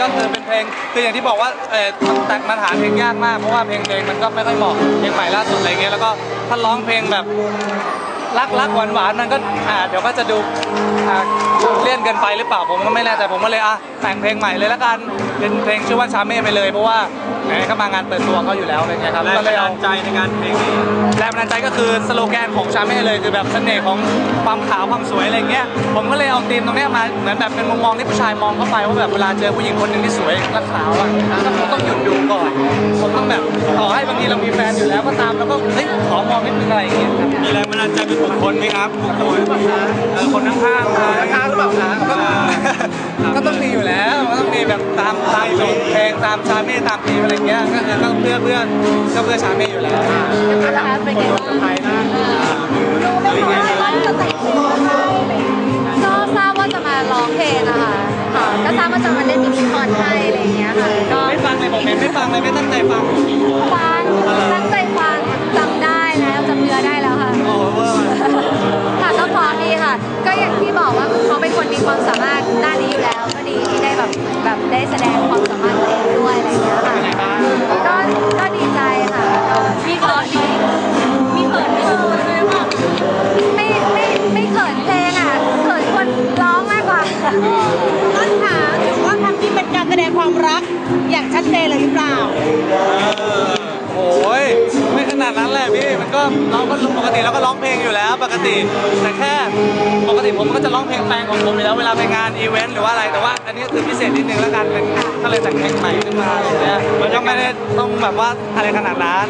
ก็คือเป็นเพลงคืออย่างที่บอกว่าเออแต่งมันหาเพลงยากมากเพราะว่าเพลงเพลงมันก็ไม่ค่อยเหมาะเพลงใหม่ล่าสุดอะไรเงี้ยแล้วก็ถ้าร้องเพลงแบบ รักรักหวานหวานมันก็อ่าเดี๋ยวก็จะดูอ่าเลี่ยนเกินไปหรือเปล่าผมก็ไม่แน่ใจผมก็เลยอะแต่งเพลงใหม่เลยละกันเป็นเพลงชื่อว่าชาเม่ไปเลยเพราะว่าไหนก็มางานเปิดตัวเขาอยู่แล้วอะไรเงี้ยครับแรงก็บัเลยนดาเอา ลใจในการเพลงนี้ แรงบันดาลใจก็คือสโลแกนของชาเม่เลยคือแบบเสน่ห์ของความขาวความสวยอะไรเงี้ยผมก็เลยเอาธีมตรงเนี้ยมาเหมือนแบบเป็นมุมมองที่ผู้ชายมองเข้าไปว่าแบบเวลาเจอผู้หญิงคนหนึ่งที่สวยและขาวอะก็ผมต้องหยุดดูก่อนผมต้องแบบต่อให้บางทีเรามีแฟนอยู่แล้วก็ตามแล้วก็เฮ้ยขอมองนิดนึงอะไรอย่างเงี้ยครับ มีแรงบันดาลใจเป็นบุคคลไหมครับบุคคลเออคนข้างๆมาข้างหรือเปล่าคะก็ก็ต้องมีอยู่แล้วก็ต้องมีแบบตามตามเพลงตามชาเม่ตามธีมอะไรเงี้ยก็คือก็เพื่อเพื่อก็เพื่อชาเม่อยู่แล้วนะคะเป็นไงบ้างไทยนะรู้ไหม ก็อย่างที่บอกว่าเขาเป็นคนมีความสามารถด้านนี้อยู่แล้ว ก็ดีที่ได้แบบแบบได้แสดงความสามารถตัวเองด้วยอะไรเงี้ยค่ะก็ก็ดีใจค่ะก็มีเขินมีมีเขินไม่เขินเลยว่าไม่ไม่ไม่เขินเพลงอะเขินคนร้องมากกว่าต้นขาถือว่าครั้งนี้เป็นการแสดงความรักอย่างชัดเจนเลยหรือเปล่า นาดนั้นแหละพี่มันก็เราก็ปกติเราก็ร้องเพลงอยู่แล้ว ปกติแต่แค่ปกติผมก็จะร้องเพลงแปลงของผมอยู่แล้วเวลาไปงานอีเวนต์หรือว่าอะไรแต่ว่า อันนี้คือพิเศษนิดนึงแล้วกันเป็นก็เลยแต่งเพลงใหม่ขึ้นมาอะไรเงี้ยมันก็ไม่ได้ต้องแบบว่าอะไรขนาดนั้น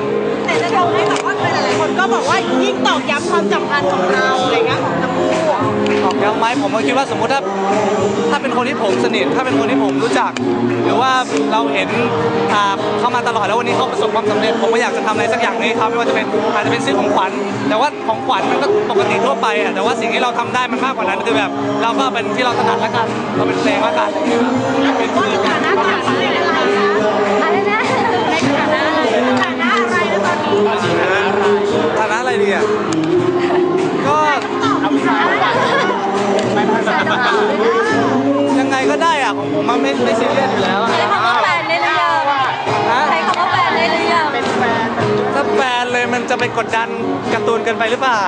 แต่จะทำให้แบบว่าหลายๆคนก็บอกว่ายิ่งตอกย้ำความสัมพันธ์ของเราอะไรเงี้ยของทั้งคู่ ออกยังไหมผมก็คิดว่าสมมุติถ้าถ้าเป็นคนที่ผมสนิท ถ้าเป็นคนที่ผมรู้จัก หรือว่าเราเห็นอ่าเขามาตลอดแล้ววันนี้เขาประสบความสำเร็จ ผมก็อยากจะทำอะไรสักอย่างนี้ครับไม่ว่าจะเป็นอาจจะเป็นซื้อของขวัญ แต่ว่าของขวัญมันก็ปกติทั่วไปอะแต่ว่าสิ่งที่เราทำได้มันมากกว่านั้นคือแบบ เราก็เป็นที่เราถนัดละกันเราเป็นเพลงละกันอะไรอย่างเงี้ยครับ อะของผมมันไม่ไม่ซีเรียสอยู่แล้วอะใช้คำว่าแฟนได้หรือยังฮะใช้คำว่าแฟนได้หรือยังถ้าแฟนเลยมันจะไปกดดันการ์ตูนเกินไปหรือเปล่า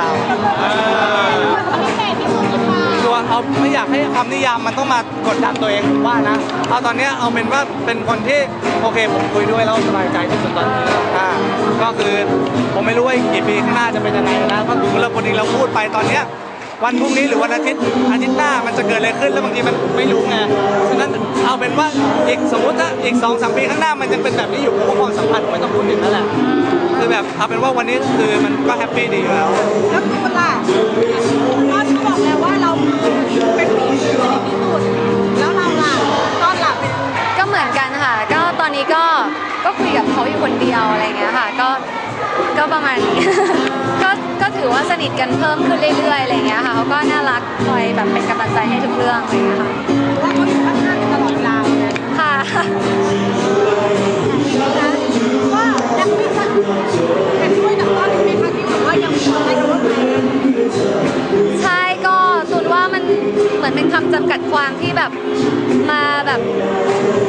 ตัวเอาไม่อยากให้คำนิยามมันต้องมากดดันตัวเองผมว่านะเอาตอนเนี้ยเอาเป็นว่าเป็นคนที่โอเคผมคุยด้วยแล้วสบายใจที่สุดตอนนี้อ่าก็คือผมไม่รู้ว่าอีกกี่ปีข้างหน้าจะเป็นยังไงนะก็คือเราคนนี้เราพูดไปตอนเนี้ย วันพรุ่งนี้หรือวันอาทิตย์อาทิตย์หน้ามันจะเกิดอะไรขึ้นแล้วบางทีมันไม่รู้ไงฉะนั้นเอาเป็นว่าอีกสมมติถ้าอีกสองสามปีข้างหน้ามันยังเป็นแบบนี้อยู่ผมว่าความสัมพันธ์ไม่ต้องพูดถึงนั่นแหละคือแบบเอาเป็นว่าวันนี้คือมันก็แฮปปี้ดีอยู่แล้วแล้วคุณล่ะต้นก็บอกแล้วว่าเราเป็นผู้หญิงที่สนิทที่สุดแล้วเราล่ะต้นล่ะเป็นก็เหมือนกันค่ะ ก็ตอนนี้ก็ก็คุยกับเขาอยู่คนเดียวอะไรเงี้ย ก็ก็ประมาณนี้ ก็ก็ถือว่าสนิทกันเพิ่มขึ้นเรื่อยๆอะไรเงี้ยค่ะเขาก็น่ารักคอยแบบเป็นกำลังใจให้ทุกเรื่องอะไรเงี้ยค่ะว่าเขาอยู่ข้างๆกันตลอดเวลาเลยนะค่ะว่าแฮปปี้กันเห็นด้วยกับต้นไหมคะที่บอกว่ายังมีความรักกับใครใช่ก็ตุนว่ามันเหมือนเป็นคำจำกัดความที่แบบมาแบบ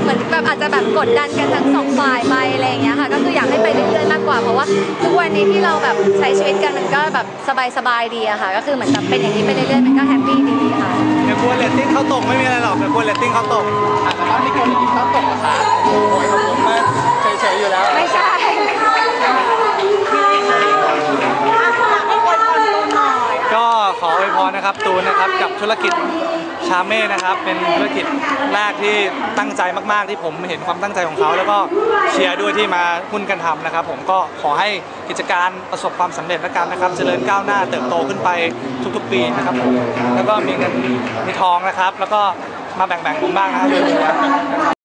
เหมือนแบบอาจจะแบบกดดันกันทั้งสองฝ่ายไปอะไรอย่างเงี้ยค่ะก็คืออยากให้ไป เรื่อยๆมากกว่าเพราะว่าทุกวันนี้ที่เราแบบใช้ชีวิตกันมันก็แบบสบายๆดีอะค่ะ ก็คือเหมือนแบบเป็นอย่างนี้ไปเรื่อยๆมันก็แฮปปี้ดีค่ะเดี๋ยวกลัวเรตติ้งเขาตกไม่มีอะไรหรอกเดี๋ยวกลัวเรตติ้งเขาตกอะแต่ว่านี่กลัวเรตติ้งเขาตกนะคะโอ้ยผมมาเฉยๆอยู่แล้ว ไม่ใช่ก็ขออวยพรนะครับตูนนะครับกับธุรกิจ ชาเม่นะครับ เป็นธุรกิจแรกที่ตั้งใจมาก ๆ ที่ผมเห็นความตั้งใจของเขา แล้วก็เชียร์ด้วยที่มาหุ้นกันทำนะครับ ผมก็ขอให้กิจการประสบความสำเร็จแล้วกันนะครับ เจริญก้าวหน้าเติบโตขึ้นไปทุก ๆ ปีนะครับผมแล้วก็มีเงินมีทองนะครับ แล้วก็มาแบ่งๆผมบ้างนะครับ